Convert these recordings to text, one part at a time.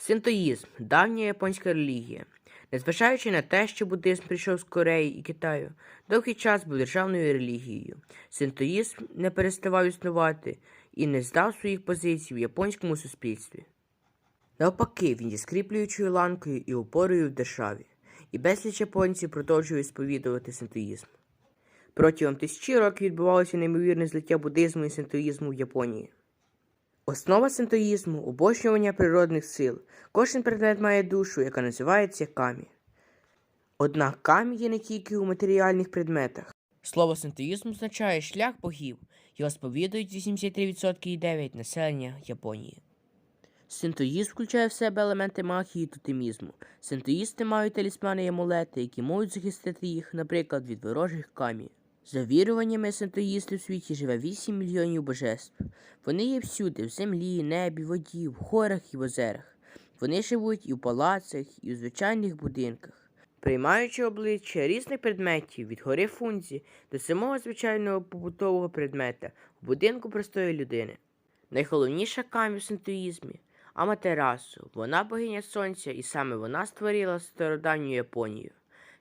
Синтоїзм давня японська релігія. Незважаючи на те, що буддизм прийшов з Кореї і Китаю, довгий час був державною релігією. Синтоїзм не переставав існувати і не здав своїх позицій в японському суспільстві. Навпаки, він є скріплюючою ланкою і опорою в державі, і безліч японців продовжують сповідувати синтоїзм. Протягом тисячі років відбувалося неймовірне злиття буддизму і синтоїзму в Японії. Основа синтоїзму обожнювання природних сил. Кожен предмет має душу, яка називається камі. Однак камі є не тільки у матеріальних предметах. Слово синтоїзм означає шлях богів. Його сповідують 83,9% населення Японії. Синтоїзм включає в себе елементи магії і тотемізму. Синтоїсти мають талісмани і амулети, які можуть захистити їх, наприклад, від ворожих камі. За віруваннями синтоїстів у світі живе 8 мільйонів божеств. Вони є всюди, в землі, небі, воді, в горах і в озерах. Вони живуть і в палацах, і у звичайних будинках, приймаючи обличчя різних предметів від гори фунзі до самого звичайного побутового предмета в будинку простої людини. Найголовніша камінь в синтоїзмі Аматерасу. Вона богиня сонця, і саме вона створила стародавню Японію.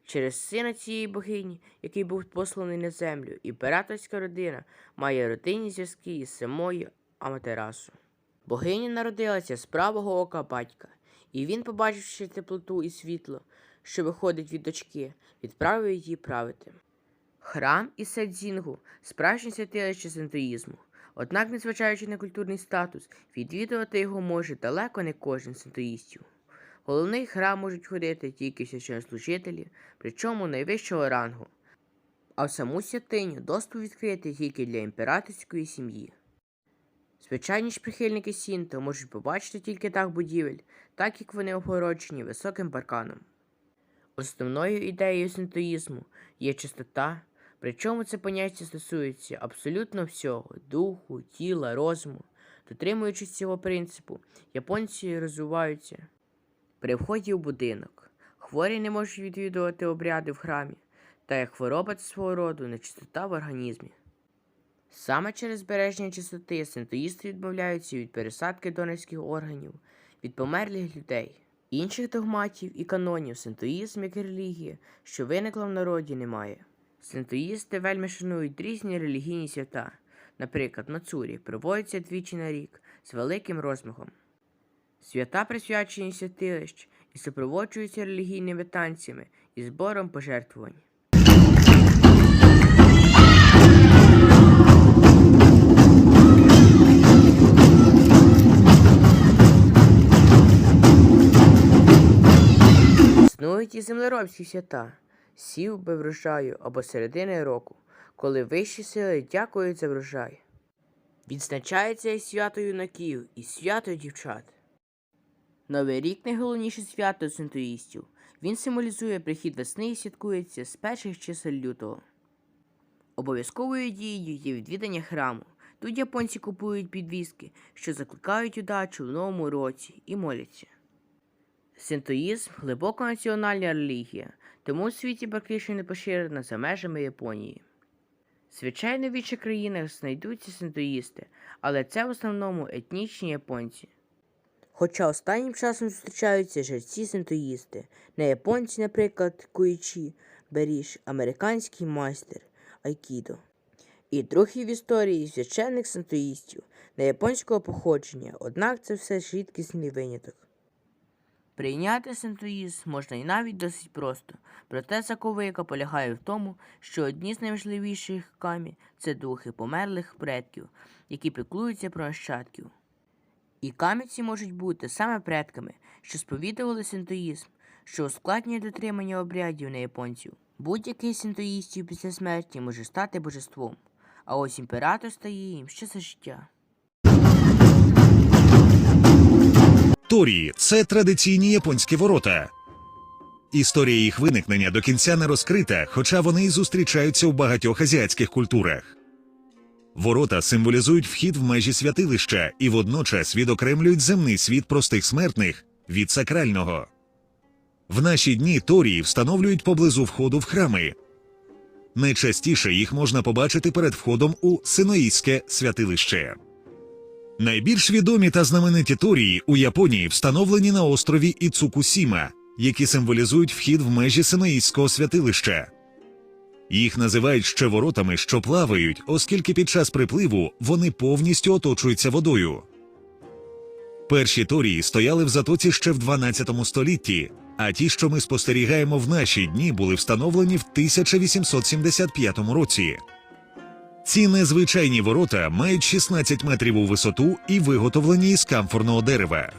Через сина цієї богині, який був посланий на землю, імператорська родина має родинні зв'язки із самою Аматерасу. Богиня народилася з правого ока батька, і він, побачивши теплоту і світло, що виходить від дочки, відправив її правити. Храм Ісседзінгу – справжнє святилище синтоїзму. Однак, незважаючи на культурний статус, відвідувати його може далеко не кожен з. Головний храм можуть ходити тільки священнослужителі, причому найвищого рангу. А в саму святиню доступ відкритий тільки для імператорської сім'ї. Звичайні ж прихильники Сінто можуть побачити тільки дах будівель, так як вони огороджені високим парканом. Основною ідеєю синтоїзму є чистота, причому це поняття стосується абсолютно всього духу, тіла, розуму. Дотримуючись цього принципу, японці розвиваються при вході в будинок. Хворі не можуть відвідувати обряди в храмі, та як хвороба свого роду нечистота в організмі. Саме через збереження чистоти синтоїсти відмовляються від пересадки донорських органів, від померлих людей. Інших догматів і канонів синтоїзм як релігія, що виникла в народі, немає. Синтоїсти вельми шанують різні релігійні свята. Наприклад, Мацурі проводиться двічі на рік з великим розмахом. Свята присвячені святилищ і супроводжуються релігійними танцями і збором пожертвувань. Існують і землеробські свята, сів би врожаю або середини року, коли вищі сили дякують за врожай. Відзначається і свято юнаків, і свято дівчат. Новий рік найголовніше свято синтоїстів. Він символізує прихід весни і святкується з перших чисел лютого. Обов'язковою дією є відвідання храму. Тут японці купують підвіски, що закликають удачу в новому році і моляться. Синтоїзм глибоко національна релігія, тому у світі практично не поширена за межами Японії. Звичайно, в інших країнах знайдуться синтоїсти, але це в основному етнічні японці. Хоча останнім часом зустрічаються жерці синтоїсти, не японці, наприклад, Куїчі, Беріж, американський майстер Айкідо. І другий в історії священник синтоїстів не японського походження, однак це все ж рідкісний виняток. Прийняти синтоїзм можна і навіть досить просто, проте заковика полягає в тому, що одні з найважливіших камі це духи померлих предків, які піклуються про нащадків. І каміці можуть бути саме предками, що сповідували синтоїзм, що ускладнює дотримання обрядів на японців. Будь-який з синтоїстів після смерті може стати божеством, а ось імператор стає їм ще за життя. Торії це традиційні японські ворота. Історія їх виникнення до кінця не розкрита, хоча вони й зустрічаються в багатьох азіатських культурах. Ворота символізують вхід в межі святилища і водночас відокремлюють земний світ простих смертних від сакрального. В наші дні торії встановлюють поблизу входу в храми. Найчастіше їх можна побачити перед входом у синоїське святилище. Найбільш відомі та знамениті торії у Японії встановлені на острові Іцукусіма, які символізують вхід в межі Синаїського святилища. Їх називають ще воротами, що плавають, оскільки під час припливу вони повністю оточуються водою. Перші торії стояли в затоці ще в 12 столітті, а ті, що ми спостерігаємо в наші дні, були встановлені в 1875 році. Ці незвичайні ворота мають 16 метрів у висоту і виготовлені із камфорного дерева.